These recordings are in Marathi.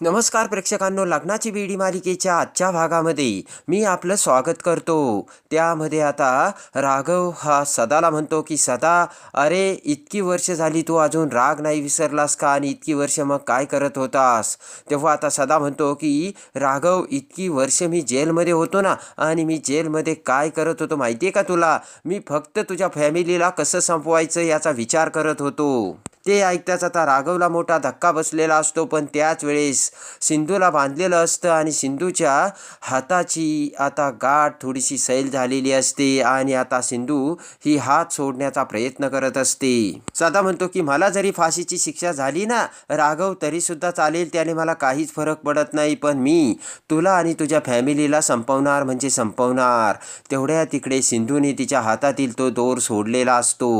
नमस्कार प्रेक्षकांनो लग्नाची बीडी मालिकेच्या आजच्या भागामध्ये मी आपलं स्वागत करतो. त्यामध्ये आता राघव हा सदाला म्हणतो की सदा अरे इतकी वर्ष झाली तू अजून राग नाही विसरलास का आणि इतकी वर्ष मग काय करत होतास? तेव्हा आता सदा म्हणतो की राघव इतकी वर्ष मी जेलमध्ये होतो ना आणि मी जेलमध्ये काय करत होतो माहिती आहे का तुला? मी फक्त तुझ्या फॅमिलीला कसं संपवायचं याचा विचार करत होतो. ते ऐकताच आता राघवला मोठा धक्का बसलेला असतो पण त्याच वेळेस सिंधूला बांधलेलं असतं आणि सिंधूच्या हाताची आता गाठ थोडीशी सैल झालेली असते आणि आता सिंधू ही हात सोडण्याचा प्रयत्न करत असते. सदा म्हणतो की मला जरी फाशीची शिक्षा झाली ना राघव तरीसुद्धा चालेल त्याने मला काहीच फरक पडत नाही पण मी तुला आणि तुझ्या फॅमिलीला संपवणार म्हणजे संपवणार. तेवढ्या तिकडे सिंधूने तिच्या हातातील तो दोर सोडलेला असतो.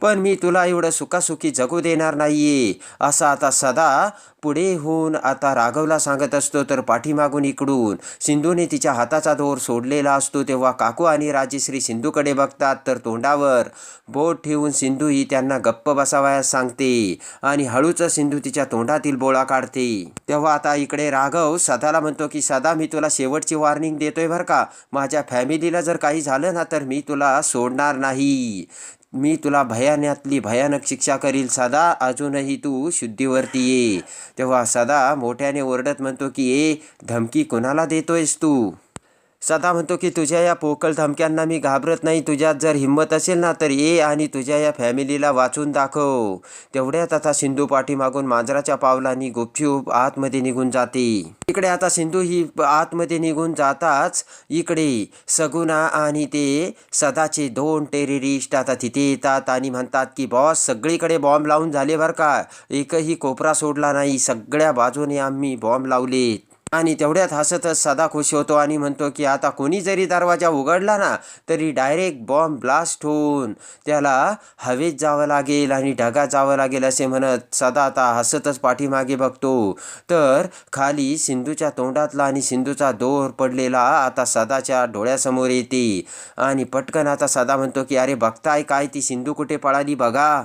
पण मी तुला एवढं सुखासुखी जगू देणार नाहीये. असा आता सदा पुढे होऊन आता राघवला सांगत असतो तर पाठीमागून इकडून. सिंधूने तिच्या हाताचा दोर सोडलेला असतो तेव्हा काकू आणि राजेश्री सिंधूकडे बघतात तर तोंडावर बोट ठेवून सिंधू ही त्यांना गप्प बसावयास सांगते आणि हळूच सिंधू तिच्या तोंडातील बोळा काढते. तेव्हा आता इकडे राघव सदाला म्हणतो की सदा मी तुला शेवटची वॉर्निंग देतोय बरं का? माझ्या फॅमिलीला जर काही झालं ना तर मी तुला सोडणार नाही. मी तुला भयानातली भयानक शिक्षा करील सदा अजूनही तू शुद्धीवरती ये. तेव्हा सदा मोठ्याने ओरडत म्हणतो की ए धमकी कोणाला देतोयस तू? सदा म्हणतो की तुझ्या या पोकळ धमक्यांना मी घाबरत नाही. तुझ्यात जर हिंमत असेल ना तर ये आणि तुझ्या या फॅमिलीला वाचून दाखव. तेवढ्यात आता सिंधू पाठीमागून मांजराच्या पावलांनी गुपचूप आतमध्ये निघून जाते. इकडे आता सिंधू ही आतमध्ये निघून जाताच इकडे सगुना आणि ते सदाचे दोन टेररिस्ट आता तिथे येतात आणि म्हणतात की बॉस सगळीकडे बॉम्ब लावून झाले बरं का? एकही कोपरा सोडला नाही. सगळ्या बाजूने आम्ही बॉम्ब लावलेत. आणि तेवढ्यात हसतच सदा खुश होतो आणि म्हणतो की आता कोणी जरी दरवाजा उघडला ना तरी डायरेक्ट बॉम्ब ब्लास्ट होऊन त्याला हवेत जावं लागेल आणि ढगात जावं लागेल असे म्हणत सदा आता हसतच पाठीमागे बघतो. तर खाली सिंधूच्या तोंडातला आणि सिंधूचा दोर पडलेला आता सदाच्या डोळ्यासमोर येते. आणि पटकन आता सदा म्हणतो की अरे बघताय काय ती सिंधू कुठे पळाली बघा.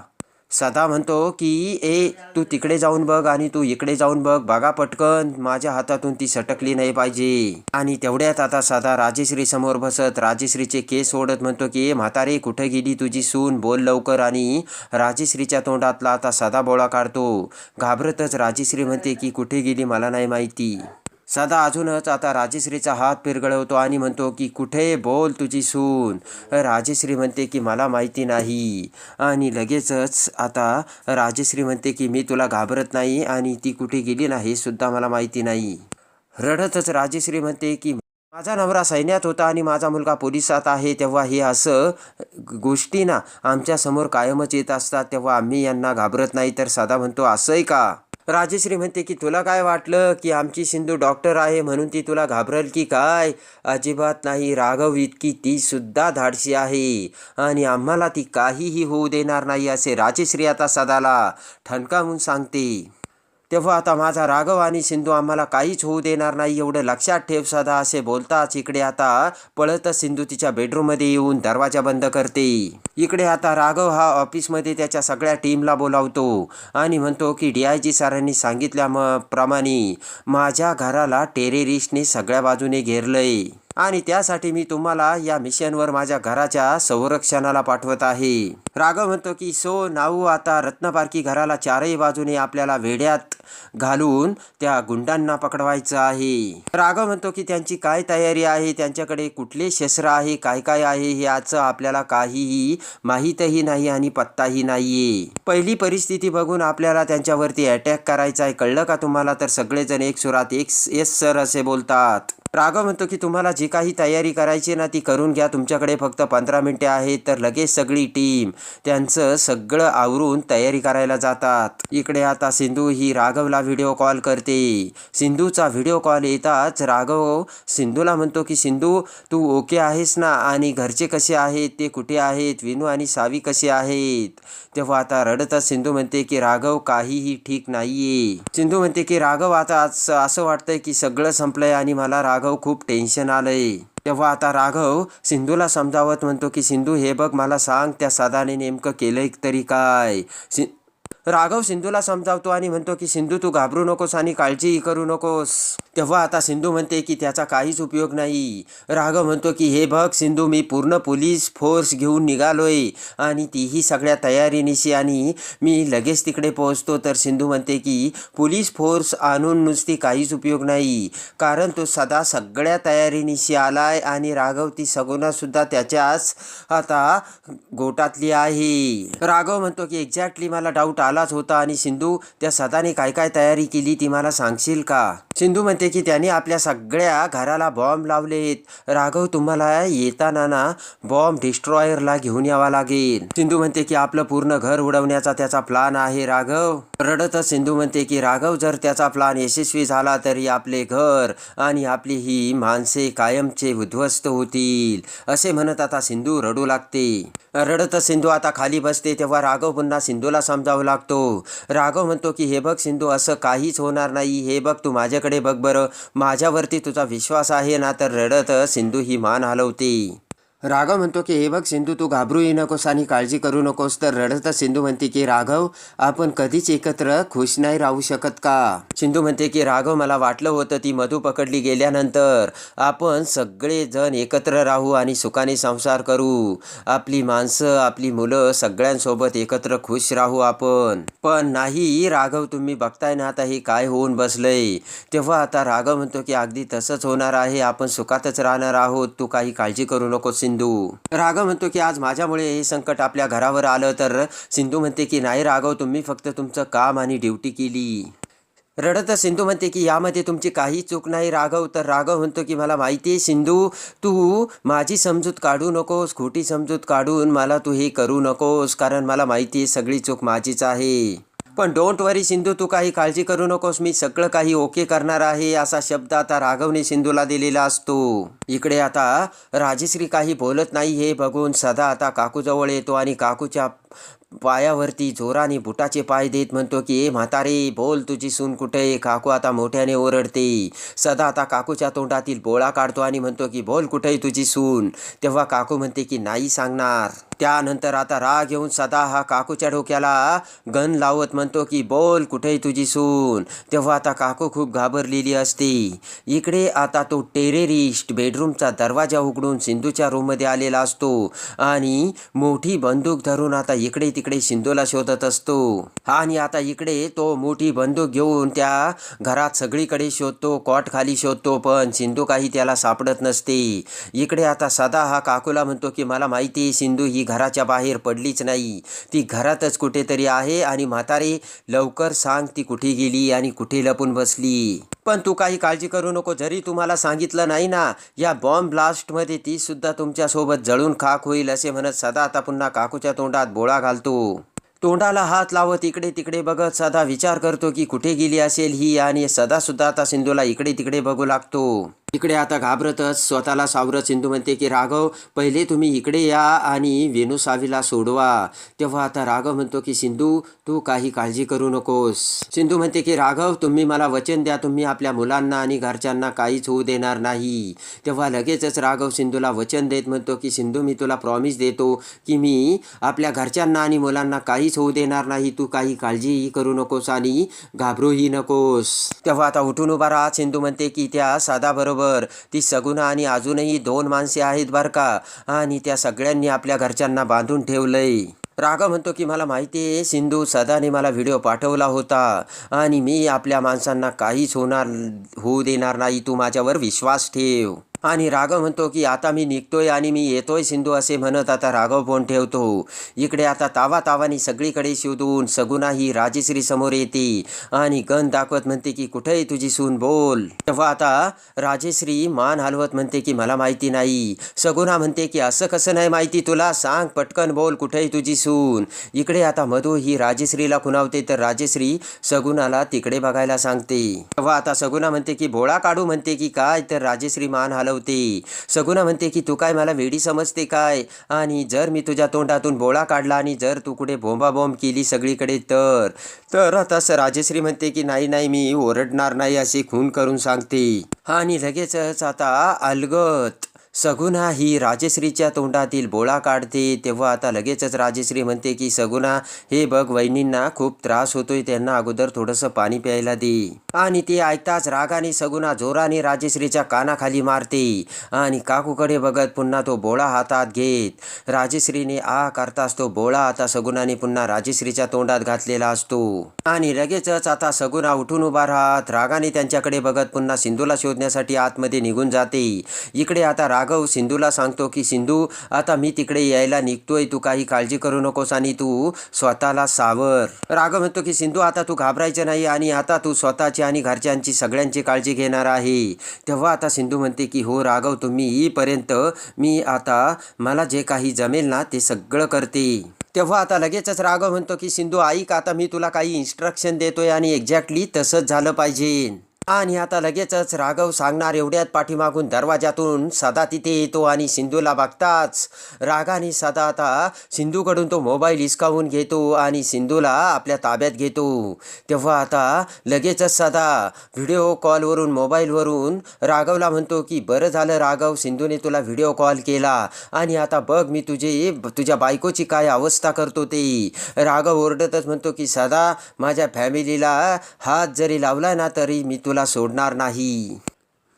सदा म्हणतो की ए तू तिकडे जाऊन बघ आणि तू इकडे जाऊन बघ. बघा पटकन माझ्या हातातून ती सटकली नाही पाहिजे. आणि तेवढ्यात आता सदा राजेश्री समोर बसत राजेश्रीचे केस ओढत म्हणतो की ए म्हातारे कुठे गेली तुझी सून? बोल लवकर. आणि राजेश्रीच्या तोंडातला आता सदा बोळा काढतो. घाबरतच राजेश्री म्हणते की कुठे गेली? मला नाही माहिती. सदा अजूनच आता राजेश्रीचा हात पिरगळवतो आणि म्हणतो की कुठे बोल तुझी सून? राजेश्री म्हणते की मला माहिती नाही. आणि लगेचच आता राजेश्री म्हणते की मी तुला घाबरत नाही आणि ती कुठे गेली ना हे सुद्धा मला माहिती नाही. रडतच राजेश्री म्हणते की माझा नवरा सैन्यात होता आणि माझा मुलगा पोलिसात आहे तेव्हा हे असं गोष्टी ना आमच्यासमोर कायमच येत असतात तेव्हा आम्ही यांना घाबरत नाही. तर सदा म्हणतो असंही का? राजश्री म्हणते की तुला काय वाटलं की आमची सिंधू डॉक्टर आहे म्हणून ती तुला घाबरेल की काय? अजिबात नाही राघव इतकी ती सुद्धा धाडशी आहे. आणि आम्हाला ती काहीही होऊ देणार नाही असे राजश्री आता सदाला ठणकावून सांगते. तेव्हा आता माझा राघव आणि सिंधू आम्हाला काहीच होऊ देणार नाही एवढं लक्षात ठेव सदा असे बोलताच इकडे आता पळतच सिंधू तिच्या बेडरूममध्ये येऊन दरवाजा बंद करते. इकडे आता राघव हा ऑफिसमध्ये त्याच्या सगळ्या टीमला बोलावतो आणि म्हणतो की डी आय जी सरांनी सांगितल्या म प्रमाणे माझ्या घराला टेररिस्टने सगळ्या बाजूने घेरलंय. आणि त्यासाठी मी तुम्हाला या मिशनवर माझ्या घराच्या संरक्षणाला पाठवत आहे. राघव म्हणतो की सो नाऊ आता रत्नपारखी घराला चारही बाजूने आपल्याला वेड्यात घालून त्या गुंडांना पकडवायचं आहे. राघव म्हणतो की त्यांची काय तयारी आहे? त्यांच्याकडे कुठले शस्त्र आहे? काय काय आहे? याचं आपल्याला काहीही माहीतही नाही आणि पत्ताही नाहीये. पहिली परिस्थिती बघून आपल्याला त्यांच्यावरती अटॅक करायचा आहे कळलं का तुम्हाला? तर सगळेजण एक सुरात एक येस सर असे बोलतात. राघव म्हणतो की तुम्हाला जी काही तयारी करायची ना ती करून घ्या. तुमच्याकडे फक्त पंधरा मिनिटे आहेत तर लगेच सगळी टीम त्यांचं सगळं आवरून तयारी करायला जातात. इकडे आता सिंधू ही राघवला व्हिडिओ कॉल करते. सिंधूचा व्हिडिओ कॉल येताच राघव सिंधूला म्हणतो की सिंधू तू ओके आहेस ना? आणि घरचे कसे आहेत? ते कुठे आहेत? विनू आणि सावी कसे आहेत? तेव्हा आता रडतच सिंधू म्हणते की राघव काहीही ठीक नाहीये. सिंधू म्हणते की राघव आता असं वाटतंय की सगळं संपलंय आणि मला राघव राघव खूप टेन्शन आलंय. तेव्हा आता राघव सिंधूला समजावत म्हणतो की सिंधू हे बघ मला सांग त्या सदाने नेमकं केलंय तरी काय? सि राघव सिंधूला समजावतो आणि म्हणतो की सिंधू तू घाबरू नकोस आणि काळजीही करू नकोस. तेव्हा आता सिंधू म्हणते की त्याचा काहीच उपयोग नाही. राघव म्हणतो की हे बघ सिंधू मी पूर्ण पोलीस फोर्स घेऊन निघालोय आणि तीही सगळ्या तयारीनिशी आणि मी लगेच तिकडे पोहोचतो. तर सिंधू म्हणते की पोलीस फोर्स आणून नुसती काहीच उपयोग नाही कारण तो सदा सगळ्या तयारीनिशी आलाय आणि राघव ती सगुणासुद्धा त्याच्याच आता गोटातली आहे. राघव म्हणतो की एक्झॅक्टली मला डाऊट आलाच होता आणि सिंधू त्या सदाने काय काय तयारी केली ती मला सांगशील का? सिंधू म्हणते की त्याने आपल्या सगळ्या घराला बॉम्ब लावलेत राघव तुम्हाला येताना ना बॉम्ब डिस्ट्रॉयरला घेऊन यावा लागेल. सिंधू म्हणते की आपलं पूर्ण घर उडवण्याचा त्याचा प्लान आहे राघव. रडतच सिंधू म्हणते की राघव जर त्याचा प्लान यशस्वी झाला तरी आपले घर आणि आपली ही माणसे कायमचे उद्ध्वस्त होतील असे म्हणत आता सिंधू रडू लागते. रडतच सिंधू आता खाली बसते तेव्हा राघव पुन्हा सिंधूला समजावू लागतो. राघव म्हणतो की हे बघ सिंधू असं काहीच होणार नाही. हे बघ तू माझ्याकडे बघ बरं. माझ्यावरती तुझा विश्वास आहे ना तर रडत सिंधू ही मान हलवते. राघव म्हणतो की हे बघ सिंधू तू घाबरूही नकोस आणि काळजी करू नकोस तर रडतच सिंधू म्हणते की राघव आपण कधीच एकत्र खुश नाही राहू शकत का? सिंधू म्हणते की राघव मला वाटलं होतं ती मधू पकडली गेल्यानंतर आपण सगळेजण एकत्र राहू आणि सुखाने संसार करू. आपली माणसं आपली मुलं सगळ्यांसोबत एकत्र खुश राहू आपण. पण नाही राघव तुम्ही बघताय ना आता हे काय होऊन बसलंय. तेव्हा आता राघव म्हणतो की अगदी तसंच होणार आहे आपण सुखातच राहणार आहोत. तू काही काळजी करू नकोस सिंधू. राघव म्हणतो की आज माझ्यामुळे हे संकट आपल्या घरावर आलं तर सिंधू म्हणते की नाही राघव तुम्ही फक्त तुमचं काम आणि ड्युटी केली. रडत सिंधू म्हणते की यामध्ये तुमची काही चूक नाही राघव. तर राघव म्हणतो की मला माहिती आहे सिंधू तू माझी समजूत काढू नकोस खोटी समजूत काढून मला तू हे करू नकोस कारण मला माहिती आहे सगळी चूक माझीच आहे. पण डोंट वरी सिंधू तू काही काळजी करू नकोस. मी सगळं काही ओके करणार आहे असा शब्द आता राघवने सिंधूला दिलेला असतो. इकडे आता राजश्री काही बोलत नाही हे बघून सदा आता काकूजवळ येतो आणि काकूच्या पायावरती जोराने बुटाचे पाय देत म्हणतो की ए म्हातारे बोल तुझी सून कुठे? आहे काकू आता मोठ्याने ओरडते. सदा आता काकूच्या तोंडातील बोळा काढतो आणि म्हणतो की बोल कुठे तुझी सून? तेव्हा काकू म्हणते की नाही सांगणार. त्यानंतर आता राग घेऊन सदा हा काकूच्या डोक्याला गन लावत म्हणतो की बोल कुठे तुझी सून? तेव्हा आता काकू खूप घाबरलेली असते. इकडे आता तो टेरेरिस्ट बेडरूमचा दरवाजा उघडून सिंधूच्या रूममध्ये आलेला असतो आणि मोठी बंदूक धरून आता इकडे तिकडे सिंधूला शोधत असतो. आणि आता इकडे तो मोठी बंदूक घेऊन त्या घरात सगळीकडे शोधतो कॉट खाली शोधतो पण सिंधू काही त्याला सापडत नसते. इकडे आता सदा हा काकूला म्हणतो की मला माहिती आहे सिंधू ही घराच्या बाहेर पडलीच नाही. ती घरातच कुठेतरी आहे आणि म्हातारे लवकर सांग ती कुठे गेली आणि कुठे लपून बसली. पण तू काही काळजी करू नको. जरी तुम्हाला सांगितलं नाही ना या बॉम्ब ब्लास्टमध्ये तीसुद्धा तुमच्यासोबत जळून खाक होईल असे म्हणत सदा आता पुन्हा काकूच्या तोंडात बोळा घालतो. तोंडाला हात लावत इकडे तिकडे बघत सदा विचार करतो की कुठे गेली असेल ही आणि सदासुद्धा आता सिंधूला इकडे तिकडे बघू लागतो. इकडे आता घाबरतच स्वतःला सावरत सिंधू म्हणते की राघव पहिले तुम्ही इकडे या आणि वेणू सावीला सोडवा. तेव्हा आता राघव म्हणतो की सिंधू तू काही काळजी करू नकोस. सिंधू म्हणते की राघव तुम्ही मला वचन द्या. तुम्ही आपल्या मुलांना आणि घरच्यांना काहीच होऊ देणार नाही. तेव्हा लगेचच राघव सिंधूला वचन देत म्हणतो की सिंधू मी तुला प्रॉमिस देतो की मी आपल्या घरच्यांना आणि मुलांना काहीच होऊ देणार नाही. तू काही काळजीही करू नकोस आणि घाबरूही नकोस. तेव्हा आता उठून उभा राहा सिंधू म्हणते की त्या साधाबरोबर बरोबर ती सगुणा आणि अजूनही दोन माणसे आहेत बरं का. आणि त्या सगळ्यांनी आपल्या घरच्यांना बांधून ठेवलंय. राघव म्हणतो की मला माहिती आहे सिंधू सदाने मला व्हिडिओ पाठवला होता. आणि मी आपल्या माणसांना काहीच होणार होऊ देणार नाही. तू माझ्यावर विश्वास ठेव. आणि राघव म्हणतो की आता मी निघतोय आणि मी येतोय सिंधू असे म्हणत आता राघव फोन ठेवतो. इकडे आता तावा तावानी सगळीकडे शोधून सगुना ही राजेश्री समोर येते आणि गण दाखवत म्हणते की कुठेही तुझी सून बोल? तेव्हा आता राजेश्री मान हलवत म्हणते की मला माहिती नाही. सगुना म्हणते की असं कसं नाही माहिती तुला? सांग पटकन बोल कुठेही तुझी सून? इकडे आता मधू ही राजेश्रीला खुणावते तर राजेश्री सगुनाला तिकडे बघायला सांगते. तेव्हा आता सगुना म्हणते की भोळा काढू म्हणते की काय? तर राजेश्री मान घालवते सगुना म्हणते की तू काय मला वेडी समजते काय? आणि जर मी तुझ्या तोंडातून बोळा काढला आणि जर तू कुठे बोंबाबोंब केली सगळीकडे तर तर आता राजश्री म्हणते की नाही नाही मी ओरडणार नाही असे खून करून सांगते. आणि लगेचच आता अलगत सगुणा ही राजश्रीच्या तोंडातील बोळा काढते तेव्हा आता लगेचच राजश्री म्हणते की सगुणा हे बघ वहिनींना खूप त्रास होतोय त्यांना अगोदर थोडंसं पाणी प्यायला दे. आणि ते ऐकताच रागाने सगुणा जोराने राजश्रीच्या कानाखाली मारते आणि काकूकडे बघत पुन्हा तो बोळा हातात घेत. राजश्रीने आ करताच तो बोळा आता सगुणाने पुन्हा राजश्रीच्या तोंडात घातलेला असतो. आणि लगेचच आता सगुणा उठून उभा राहत रागाने त्यांच्याकडे बघत पुन्हा सिंधूला शोधण्यासाठी आतमध्ये निघून जाते. इकडे आता राघव सिंधूला सांगतो की सिंधू आता मी तिकडे यायला निघतोय. तू काही काळजी करू नकोस आणि तू स्वतःला सावर. राघव म्हणतो की सिंधू आता तू घाबरायचं नाही आणि आता तू स्वतःची आणि घरच्यांची सगळ्यांची काळजी घेणार आहे. तेव्हा आता सिंधू म्हणते की हो राघव तुम्ही येईपर्यंत मी आता मला जे काही जमेल ना ते सगळं करते. तेव्हा आता लगेचच राघव म्हणतो की सिंधू ऐक आता मी तुला काही इन्स्ट्रक्शन देतोय आणि एक्झॅक्टली तसंच झालं पाहिजे. आणि आता लगेचच राघव सांगणार एवढ्यात पाठीमागून दरवाजातून सदा तिथे येतो आणि सिंधूला बघताच. रागाने सदा आता सिंधूकडून तो मोबाईल हिसकावून घेतो आणि सिंधूला आपल्या ताब्यात घेतो. तेव्हा आता लगेचच सदा व्हिडिओ कॉलवरून मोबाईलवरून राघवला म्हणतो की बरं झालं राघव सिंधूने तुला व्हिडिओ कॉल केला. आणि आता बघ मी तुझे तुझ्या बायकोची काय अवस्था करतो ते. राघव ओरडतच म्हणतो की सदा माझ्या फॅमिलीला हात जरी लावला ना तरी मी तुला सोडणार नाही.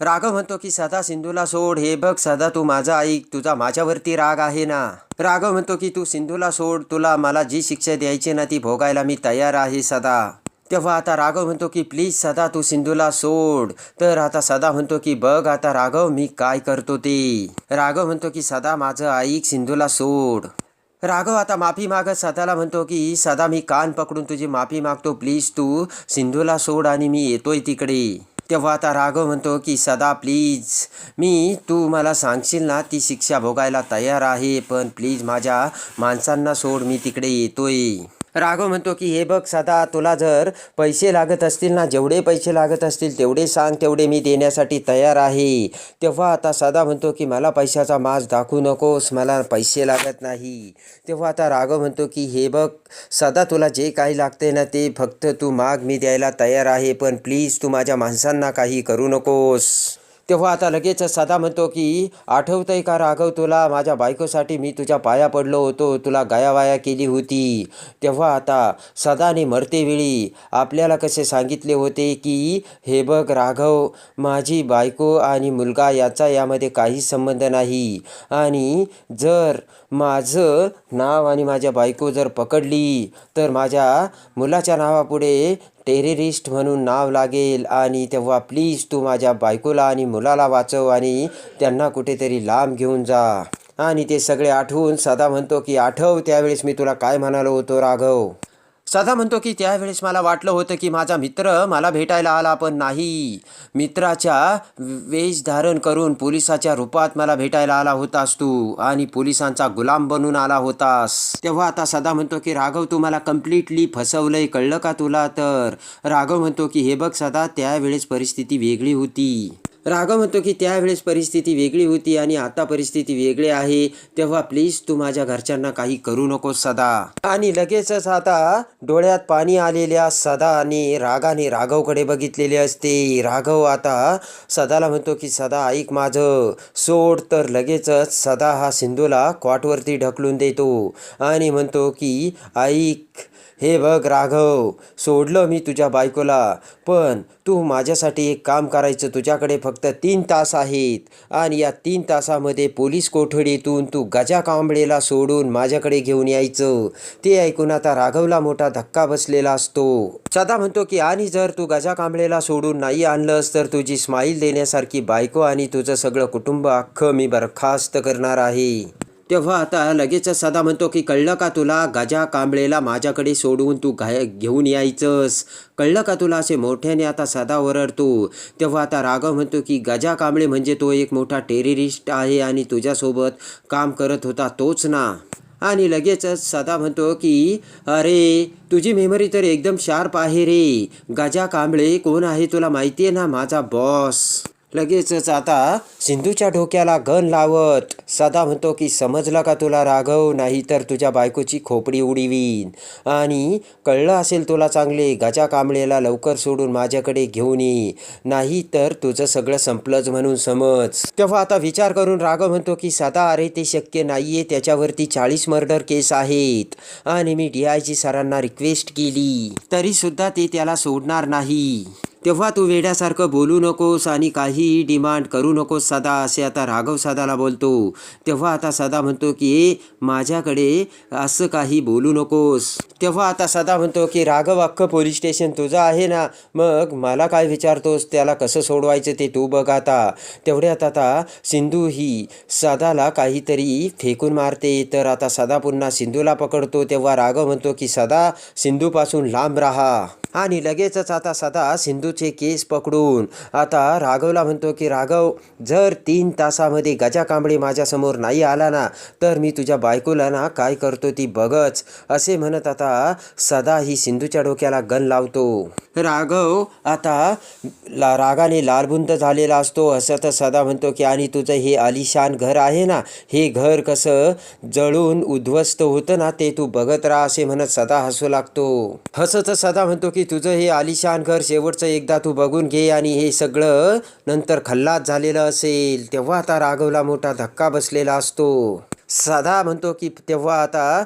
राघव म्हणतो की सदा सिंधूला सोड. हे बघ सदा तू माझा ऐक. तुझा माझ्यावरती राग आहे ना. राघव म्हणतो की तू सिंधूला सोड. तुला मला जी शिक्षा द्यायची ना ती भोगायला मी तयार आहे सदा. तेव्हा आता राघव म्हणतो की प्लीज सदा तू सिंधूला सोड. तर आता सदा म्हणतो की बघ आता राघव मी काय करतो ते. राघव म्हणतो की सदा माझं ऐक. सिंधूला सोड. राघव आता माफी मागत सदाला म्हणतो की सदा मी कान पकडून तुझी माफी मागतो प्लीज तू. सिंधूला सोड आणि मी येतोय तिकडे. तेव्हा आता राघव म्हणतो की सदा प्लीज मी तू मला सांगशील ना ती शिक्षा भोगायला तयार आहे पण प्लीज माझ्या माणसांना सोड मी तिकडे येतोय. राघव म्हणतो की हे बघ सदा तुला जर पैसे लागत असतील ना जेवढे पैसे लागत असतील तेवढे सांग तेवढे मी देण्यासाठी तयार आहे. तेव्हा आता सदा म्हणतो की मला पैशाचा माज दाखवू नकोस मला पैसे लागत नाही. तेव्हा आता राघव म्हणतो की हे बघ सदा तुला जे काही लागते ना ते फक्त तू माग मी द्यायला तयार आहे पण प्लीज तू माझ्या माणसांना काही करू नकोस. तेव्हा आता लगेच सदा म्हणतो की आठवतंय का राघव तुला? माझ्या बायकोसाठी मी तुझ्या पाया पडलो होतो. तुला गायावाया केली होती. तेव्हा आता सदाने मरतेवेळी आपल्याला कसे सांगितले होते की हे बघ राघव माझी बायको आणि मुलगा याचा यामध्ये काही संबंध नाही. आणि जर माझं नाव आणि माझ्या बायको जर पकडली तर माझ्या मुलाच्या नावापुढे टेररिस्ट म्हणून नाव लागेल आणि तेव्हा प्लीज तू माझ्या बायकोला आणि मुलाला वाचव आणि त्यांना कुठेतरी लांब घेऊन जा. आणि ते सगळे आठवून सदा म्हणतो की आठव त्यावेळेस मी तुला काय म्हणालो होतो राघव? सदा म्हणतो की त्यावेळेस मला वाटलं होतं की माझा मित्र मला भेटायला आला पण नाही. मित्राच्या वेश धारण करून पोलिसाच्या रूपात मला भेटायला आला होतास तू आणि पोलिसांचा गुलाम बनून आला होतास. तेव्हा आता सदा म्हणतो की राघव तू मला कम्प्लिटली फसवलंय. कळलं का तुला? तर राघव म्हणतो की हे बघ सदा त्यावेळेस परिस्थिती वेगळी होती. राघव म्हणतो की त्यावेळेस परिस्थिती वेगळी होती आणि आता परिस्थिती वेगळी आहे. तेव्हा प्लीज तू माझ्या घरच्यांना काही करू नकोस सदा. आणि लगेचच आता डोळ्यात पाणी आलेल्या सदा आणि रागाने राघवकडे बघितलेले असते. राघव आता सदाला म्हणतो की सदा ऐक माझं. सोड. तर लगेचच सदा हा सिंधूला क्वाटवरती ढकलून देतो आणि म्हणतो की ऐक. हे बघ राघव सोडलं मी तुझ्या बायकोला पण तू माझ्यासाठी एक काम करायचं तुझ्याकडे फक्त तीन तास आहेत आणि या तीन तासामध्ये पोलीस कोठडीतून तू गजा कांबळेला सोडून माझ्याकडे घेऊन यायचं. ते ऐकून आता राघवला मोठा धक्का बसलेला असतो. सदा म्हणतो की आणि जर तू गजा कांबळेला सोडून नाही आणलंस तर तुझी स्माईल देण्यासारखी बायको आणि तुझं सगळं कुटुंब अख्खं मी बरखास्त करणार आहे. तेव्हा आता लगेचच सदा म्हणतो की कळलं का तुला? गजा कांबळेला माझ्याकडे सोडून तू घाय घेऊन यायचंस. कळलं का तुला? असे मोठ्याने आता सदा ओरडतो. तेव्हा आता राघव म्हणतो की गजा कांबळे म्हणजे तो एक मोठा टेररिस्ट आहे आणि तुझ्यासोबत काम करत होता तोच ना. आणि लगेचच सदा म्हणतो की अरे तुझी मेमरी तर एकदम शार्प आहे रे. गजा कांबळे कोण आहे तुला माहिती आहे ना? माझा बॉस. लगेचच आता सिंधूच्या डोक्याला गन लावत सदा म्हणतो की समजलं का तुला राघव? नाही तर तुझ्या बायकोची खोपडी उडीवीन. आणि कळलं असेल तुला चांगले गजा कांबळेला लवकर सोडून माझ्याकडे घेऊन ये. नाही तर तुझं सगळं संपलंच म्हणून समज. तेव्हा आता विचार करून राघव म्हणतो की सदा अरे ते शक्य नाहीये. त्याच्यावरती चाळीस मर्डर केस आहेत. आणि मी डी आय जी सरांना रिक्वेस्ट केली. तरीसुद्धा ते त्याला सोडणार नाही. तेव्हा तू वेड्यासारखं बोलू नकोस आणि काहीही डिमांड करू नकोस सदा असे आता राघव सदाला बोलतो. तेव्हा आता सदा म्हणतो की "ए, माझ्याकडे असं काही बोलू नकोस. तेव्हा आता सदा म्हणतो की राघव अख्खं पोलीस स्टेशन तुझं आहे ना? मग मला काय विचारतोस? त्याला कसं सोडवायचं ते तू बघ आता. तेवढ्यात आता सिंधू ही सदाला काहीतरी फेकून मारते. तर आता सदा पुन्हा सिंधूला पकडतो. तेव्हा राघव म्हणतो की सदा सिंधूपासून लांब राहा. आणि लगेचच आता सदा सिंधूचे केस पकडून आता राघवला म्हणतो की राघव जर तीन तासामध्ये गजा कांबळे माझ्यासमोर नाही आला ना तर मी तुझ्या बायकोला ना काय करतो ती बघच असे म्हणत आता सदा ही सिंधूच्या डोक्याला गन लावतो. राघव आता ला रागाने लालबुंद झालेला असतो असं तर सदा म्हणतो की आणि तुझं हे आलिशान घर आहे ना हे घर कसं जळून उद्ध्वस्त होतं ना ते तू बघत राहा असे म्हणत सदा हसू लागतो. हसत सदा म्हणतो की की तुझं हे आलिशान घर शेवटचं एकदा तू बघून घे आणि हे सगळं नंतर खल्लात झालेलं असेल तेव्हा आता राघवला मोठा धक्का बसलेला असतो. सदा म्हणतो की तेव्हा आता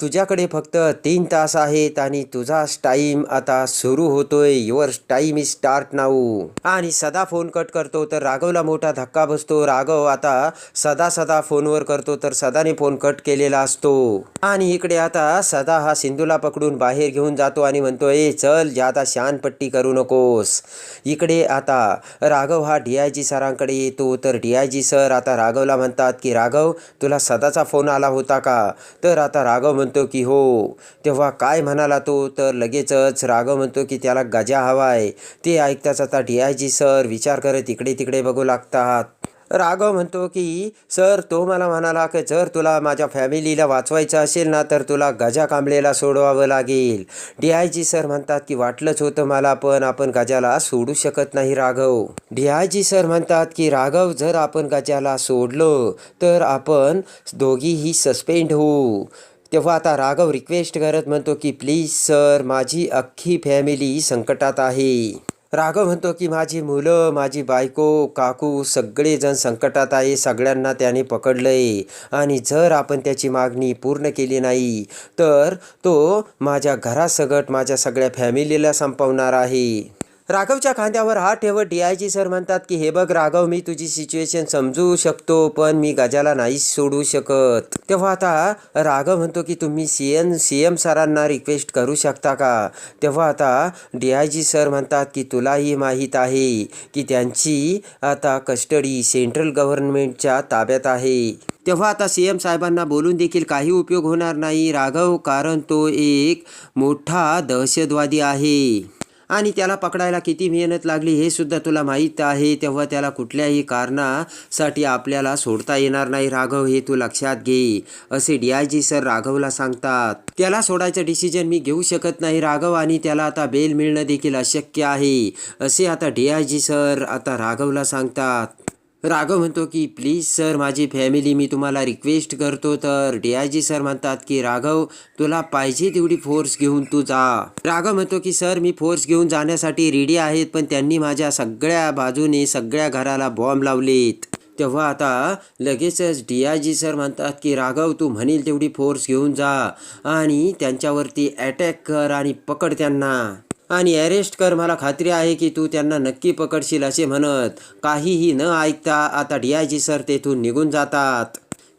तुझ्याकडे फक्त तीन तास आहेत आणि तुझा टाईम आता सुरू होतोय. Your time is start now आणि सदा फोन कट करतो तर राघवला मोठा धक्का बसतो. राघव आता सदा सदा फोनवर करतो तर सदाने फोन कट केलेला असतो. आणि इकडे आता सदा हा सिंधूला पकडून बाहेर घेऊन जातो आणि म्हणतो ए चल जादा शानपट्टी करू नकोस. इकडे आता राघव हा डी आय जी सरांकडे येतो. तर डी आय जी सर आता राघवला म्हणतात की राघव तुला सदा दादाचा फोन आला होता का? तर आता राघव म्हणतो की हो. तेव्हा काय म्हणाला तो? तर लगेचच राघव म्हणतो की त्याला गजा हवा आहे ते ऐकताच आता डी आय जी सर विचार करत इकडे तिकडे बघू लागतात. राघव म्हणतो की सर तो मला म्हणाला की जर तुला माझ्या फॅमिलीला वाचवायचं असेल ना तर तुला गजा कांबळेला सोडवावं लागेल. डी आय जी सर म्हणतात की वाटलंच होतं मला पण आपण गजाला सोडू शकत नाही Raghav. D I G sir म्हणतात की राघव जर आपण गजाला सोडलं तर आपण दोघीही सस्पेंड होऊ. तेव्हा आता राघव रिक्वेस्ट करत म्हणतो की प्लीज सर माझी अख्खी फॅमिली संकटात आहे. राघव म्हणतो की माझी मुलं माझी बायको काकू सगळेजण संकटात आहे. सगळ्यांना त्याने पकडलंय. आणि जर आपण त्याची मागणी पूर्ण केली नाही तर तो माझ्या घरासकट माझ्या सगळ्या फॅमिलीला संपवणार आहे. राघवच्या खांद्यावर हात ठेवत डी आय जी सर म्हणतात की हे बघ राघव मी तुझी सिच्युएशन समजू शकतो पण मी गजाला नाही सोडू शकत. तेव्हा आता राघव म्हणतो की तुम्ही सी एम सी एम सरांना रिक्वेस्ट करू शकता का? तेव्हा आता डी आय जी सर म्हणतात की तुलाही माहीत आहे की त्यांची आता कस्टडी सेंट्रल गव्हर्नमेंटच्या ताब्यात आहे. तेव्हा आता सी एम साहेबांना बोलून देखील काही उपयोग होणार नाही राघव कारण तो एक मोठा दहशतवादी आहे. आणि त्याला पकडायला किती मेहनत लागली हे सुद्धा तुला माहीत आहे तेव्हा त्याला कुठल्याही कारणासाठी आपल्याला सोडता येणार नाही. राघव हे तू लक्षात घे असे डी आय जी सर राघवला सांगतात. त्याला सोडायचं डिसिजन मी घेऊ शकत नाही राघव आणि त्याला आता बेल मिळणं देखील अशक्य आहे असे आता डी आय जी सर आता राघवला सांगतात. राघव म्हणतो की प्लीज सर माझी फॅमिली मी तुम्हाला रिक्वेस्ट करतो तर डी आय जी सर म्हणतात की राघव तुला पाहिजे तेवढी फोर्स घेऊन तू जा. राघव म्हणतो की सर मी फोर्स घेऊन जाण्यासाठी रेडी आहेत पण त्यांनी माझ्या सगळ्या बाजूने सगळ्या घराला बॉम्ब लावलेत. तेव्हा आता लगेचच डी आय जी सर म्हणतात की राघव तू म्हणील तेवढी फोर्स घेऊन जा आणि त्यांच्यावरती अटॅक कर आणि पकड त्यांना. आणि अरेस्ट कर मला खात्री आहे की तू त्यांना नक्की पकडशील असे म्हणत. काहीही न ऐकता आता डी आय जी सर तेथून निघून जातात.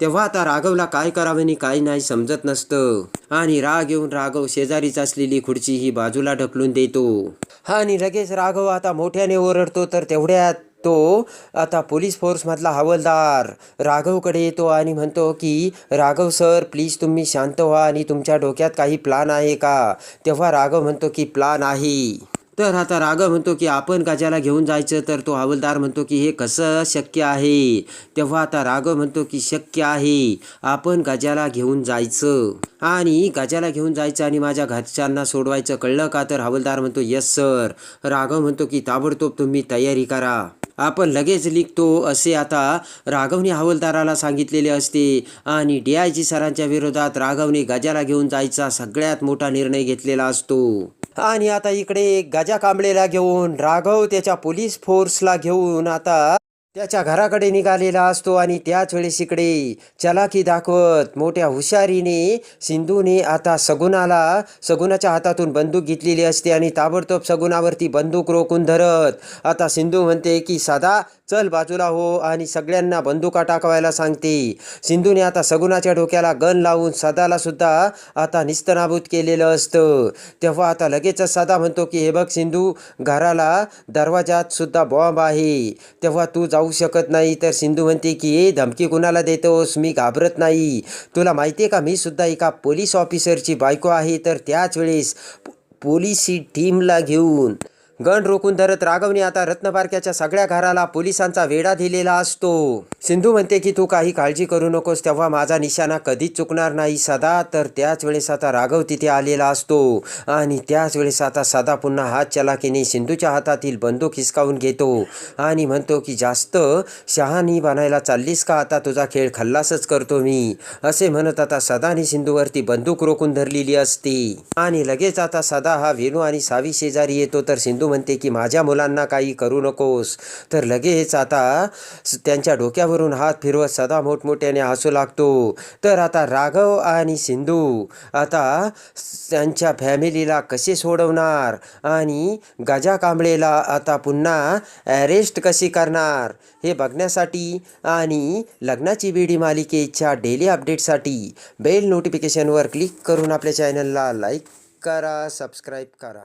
तेव्हा आता राघवला काय करावे आणि काय नाही समजत नसतं. आणि राग येऊन राघव शेजारीच असलेली खुर्ची ही बाजूला ढकलून देतो. आणि लगेच राघव आता मोठ्याने ओरडतो तर तेवढ्यात तो आता पोलीस फोर्समधला हवालदार राघवकडे येतो आणि म्हणतो की राघव सर प्लीज तुम्ही शांत व्हा आणि तुमच्या डोक्यात काही प्लान आहे का? तेव्हा राघव म्हणतो की प्लान आहे. तर आता राघव म्हणतो की आपण गजाला घेऊन जायचं. तर तो हवालदार म्हणतो की हे कसं शक्य आहे? तेव्हा आता राघव म्हणतो की शक्य आहे. आपण गजाला घेऊन जायचं. आणि गजाला घेऊन जायचं आणि माझ्या घरच्यांना सोडवायचं कळलं का? तर हवालदार म्हणतो यस सर. राघव म्हणतो की ताबडतोब तुम्ही तयारी करा. आपण लगेच लिखतो असे आता राघवने हवालदाराला सांगितलेले असते. आणि डी आय जी सरांच्या विरोधात राघवने गजाला घेऊन जायचा सगळ्यात मोठा निर्णय घेतलेला असतो. आणि आता इकडे गजा कांबळेला घेऊन राघव त्याच्या पोलीस फोर्सला घेऊन आता त्याच्या घराकडे निघालेला असतो आणि त्याच वेळेस इकडे चलाकी दाखवत. मोठ्या हुशारीने सिंधूने आता सगुणाला सगुणाच्या हातातून बंदूक घेतलेली असते आणि ताबडतोब सगुणावरती बंदूक रोखून धरत. आता सिंधू म्हणते की सदा चल बाजूला हो आणि सगळ्यांना बंदुका टाकवायला सांगते. सिंधूने आता सगुणाच्या डोक्याला गन लावून सदाला सुद्धा आता निस्तनाबूत केलेलं असतं. तेव्हा आता लगेचच सदा म्हणतो की हे बघ सिंधू घराला दरवाजात सुद्धा बॉम्ब आहे. तेव्हा तू जाऊ शकत नाही. तर सिंधू म्हणते की ए धमकी कुणाला देतोस? मी घाबरत नाही. तुला माहिती आहे का? मी सुद्धा एका पोलीस ऑफिसरची बायको आहे. तर त्याच वेळेस पोलिसी टीमला घेऊन गण रोखून धरत राघवने आता रत्नपारख्याच्या सगळ्या घराला पोलिसांचा वेढा दिलेला असतो. सिंधू म्हणते की तू काही काळजी करू नकोस तेव्हा माझा निशाणा कधीच चुकणार नाही. सदा तर त्याच वेळेस आता राघव तिथे आलेला असतो. आणि त्याच वेळेस आता सदा पुन्हा हात चलाकीने सिंधूच्या हातातील बंदूक हिसकावून घेतो. आणि म्हणतो की जास्त शहाणी बनायला चाललीस का? आता तुझा खेळ खल्लासच करतो मी. असे म्हणत आता सदाने सिंधूवरती बंदूक रोखून धरलेली असते. आणि लगेच आता सदा हा वेणू आणि सावी शेजारी येतो तर सिंधू म्हणते की माझ्या मुलांना काही करू नकोस. तर लगेच आता त्यांच्या डोक्यावरून हात फिरवत सदा मोठमोठ्याने हसू लागतो. तर आता राघव आणि सिंधू आता त्यांच्या फॅमिलीला कसे सोडवणार आणि गजा कांबळेला आता पुन्हा ॲरेस्ट कशी करणार हे बघण्यासाठी आणि लग्नाची बीडी मालिकेच्या डेली अपडेटसाठी बेल नोटिफिकेशनवर क्लिक करून आपल्या चॅनलला लाईक करा सबस्क्राईब करा.